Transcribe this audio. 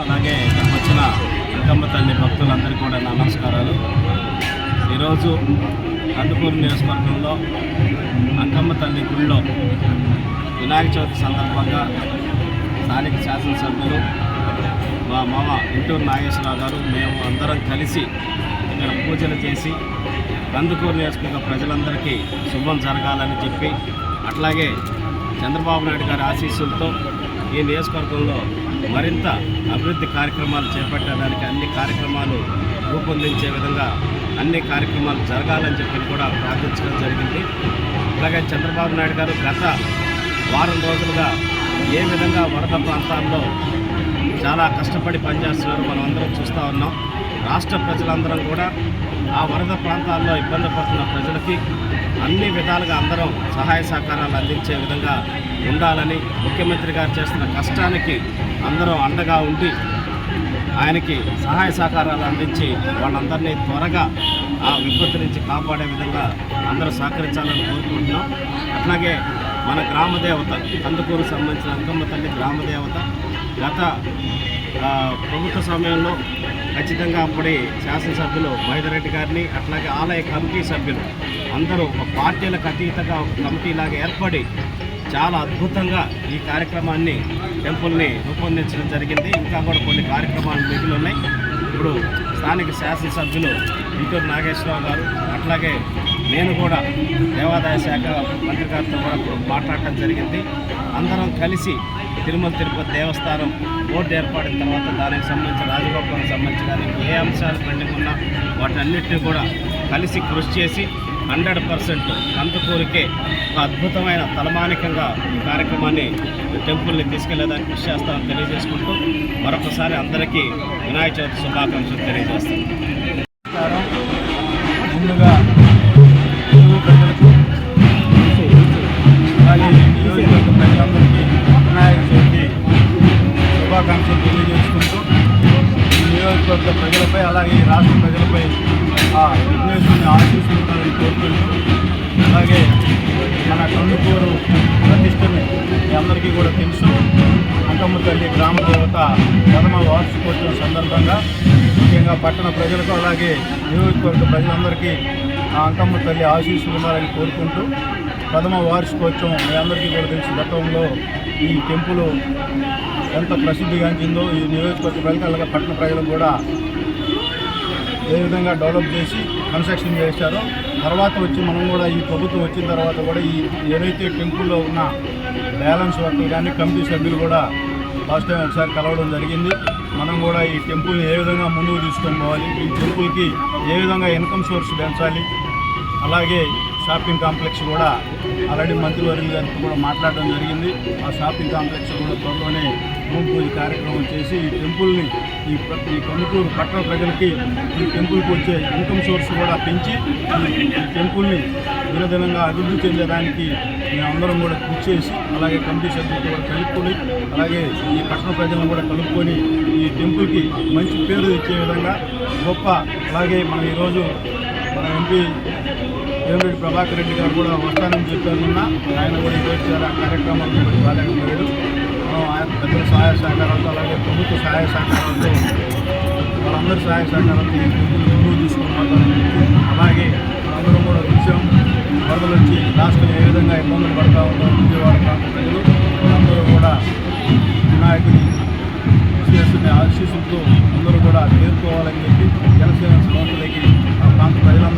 అలాగే ఇక్కడికి వచ్చిన అంకమ్మ తల్లి భక్తులందరికీ కూడా నా నమస్కారాలు. ఈరోజు కందుకూరు నియోజకవర్గంలో అంకమ్మ తల్లి గుడిలో వినాయక చవితి సందర్భంగా స్థానిక శాసనసభ్యులు మా మామ ఇంటూరు నాగేశ్వరరావు గారు మేము అందరం కలిసి ఇక్కడ పూజలు చేసి కందుకూరు నియోజకవర్గ ప్రజలందరికీ శుభం జరగాలని చెప్పి అట్లాగే చంద్రబాబు నాయుడు గారి ఆశీస్సులతో ఈ నియోజకవర్గంలో మరింత అభివృద్ధి కార్యక్రమాలు చేపట్టడానికి అన్ని కార్యక్రమాలు రూపొందించే విధంగా అన్ని కార్యక్రమాలు జరగాలని చెప్పి కూడా ప్రార్థించడం జరిగింది. అలాగే చంద్రబాబు నాయుడు గారు గత వారం రోజులుగా ఏ విధంగా వరద ప్రాంతాల్లో చాలా కష్టపడి పనిచేస్తున్నారు మనం అందరం చూస్తూ ఉన్నాం. రాష్ట్ర ప్రజలందరం కూడా ఆ వరద ప్రాంతాల్లో ఇబ్బంది పడుతున్న ప్రజలకి అన్ని విధాలుగా అందరం సహాయ సహకారాలు అందించే విధంగా ఉండాలని ముఖ్యమంత్రి గారు చేస్తున్న కష్టానికి అందరం అండగా ఉండి ఆయనకి సహాయ సహకారాలు అందించి వాళ్ళందరినీ త్వరగా ఆ విపత్తు నుంచి కాపాడే విధంగా అందరూ సహకరించాలని కోరుకుంటున్నాం. అట్లాగే మన గ్రామదేవత కందుకూరు సంబంధించిన అంకమ్మ తల్లి గ్రామదేవత గత ప్రభుత్వ సమయంలో ఖచ్చితంగా అప్పటి శాసనసభ్యులు మహిదరెడ్డి గారిని అట్లాగే ఆలయ కమిటీ సభ్యులు అందరూ ఒక పార్టీలకు అతీతంగా ఒక కమిటీలాగా ఏర్పడి చాలా అద్భుతంగా ఈ కార్యక్రమాన్ని టెంపుల్ని రూపొందించడం జరిగింది. ఇంకా కూడా కొన్ని కార్యక్రమాలు మిగిలి ఉన్నాయి. ఇప్పుడు స్థానిక శాసనసభ్యులు ఇంటూరు నాగేశ్వరరావు గారు అట్లాగే నేను కూడా దేవాదాయ శాఖ మంత్రి గారితో కూడా మాట్లాడటం జరిగింది. అందరం కలిసి తిరుమల తిరుపతి దేవస్థానం బోర్డు ఏర్పడిన తర్వాత దానికి సంబంధించి రాజగోపాలకు సంబంధించి కానీ ఏ అంశాలు పండుకున్నా వాటన్నిటిని కూడా కలిసి కృషి చేసి హండ్రెడ్ పర్సెంట్ కందుకూరికే ఒక అద్భుతమైన తలమానికంగా ఈ కార్యక్రమాన్ని టెంపుల్ని తీసుకెళ్ళేదానికి కృషి చేస్తామని తెలియజేసుకుంటూ మరొకసారి అందరికీ వినాయక చవితి శుభాకాంక్షలు తెలియజేస్తాను. నియోజకవర్గ ప్రజలపై అలాగే ఈ రాష్ట్ర ప్రజలపై ఆ విఘ్నేశ్వరుని ఆశిస్తుంటారని కోరుకుంటూ అలాగే మన కందుకూరు ప్రతిష్టని మీ అందరికీ కూడా తెలుసు. అంకమ్మ తల్లి గ్రామ దేవత ప్రథమ వార్షికోత్సవం సందర్భంగా ముఖ్యంగా పట్టణ ప్రజలకు అలాగే నియోజకవర్గ ప్రజలందరికీ ఆ అంకమ్మ తల్లి ఆశీస్సులు ఉండాలని కోరుకుంటూ ప్రథమ వార్షికోత్సవం మీ అందరికీ కూడా తెలుసు. గతంలో ఈ టెంపుల్ ఎంత ప్రసిద్ధిగాంచిందో ఈ నియోజకవర్గ ప్రజలకు అలాగే పట్టణ ప్రజలకు కూడా ఏ విధంగా డెవలప్ చేసి కన్స్ట్రక్షన్ చేశారో తర్వాత వచ్చి మనం కూడా ఈ ప్రభుత్వం వచ్చిన తర్వాత కూడా ఈ ఏదైతే టెంపుల్లో ఉన్న బ్యాలెన్స్ వర్క్ కానీ కమిటీ సభ్యులు కూడా ఫస్ట్ టైం ఒకసారి కలవడం జరిగింది. మనం కూడా ఈ టెంపుల్ని ఏ విధంగా ముందుకు తీసుకొని పోవాలి ఈ టెంపుల్కి ఏ విధంగా ఇన్కమ్ సోర్స్ పెంచాలి అలాగే షాపింగ్ కాంప్లెక్స్ కూడా ఆల్రెడీ మంత్రివర్యులు గారితో కూడా మాట్లాడడం జరిగింది. ఆ షాపింగ్ కాంప్లెక్స్ కూడా త్వరలోనే భూమి పూజ కార్యక్రమం చేసి ఈ టెంపుల్ని ఈ ప్ర- ఈ కందుకూరు పట్టణ ప్రజలకి ఈ టెంపుల్కి వచ్చే ఇన్కమ్ సోర్స్ కూడా పెంచి ఈ ఈ టెంపుల్ని దినదినంగా అభివృద్ధి చెందడానికి మేమందరం కూడా కృషి చేసి అలాగే కమిటీ సభ్యులతో కూడా కలుపుకొని అలాగే ఈ పట్టణ ప్రజలను కూడా కలుపుకొని ఈ టెంపుల్కి మంచి పేరు తెచ్చే విధంగా గొప్ప అలాగే మనం ఈరోజు మన ఎంపీ వేమిరెడ్డి ప్రభాకర్ రెడ్డి గారు కూడా వస్తానని చెప్పారన్నా ఆయన కూడా ఈరోజు ఆ కార్యక్రమాలు రాలేకపోయాడు మనం పెద్దల సహాయ సహకారాలతో అలాగే ప్రభుత్వ సహాయ సహకారాలతో వాళ్ళందరి సహాయ సహకారాలతో ఈ టెంపుల్ ముందుకు తీసుకుని అలాగే అందరం కూడా విషయం వరదలు వచ్చి రాష్ట్రం ఏ విధంగా ఇబ్బందులు పడతా ఉంటారు విజయవాడ ప్రాంత ప్రజలు అందరూ కూడా వినాయకుని చేస్తున్న ఆశీస్సులతో అందరూ కూడా చేరుకోవాలని చెప్పి జనసేన సంస్థలకి ఆ ప్రాంత ప్రజల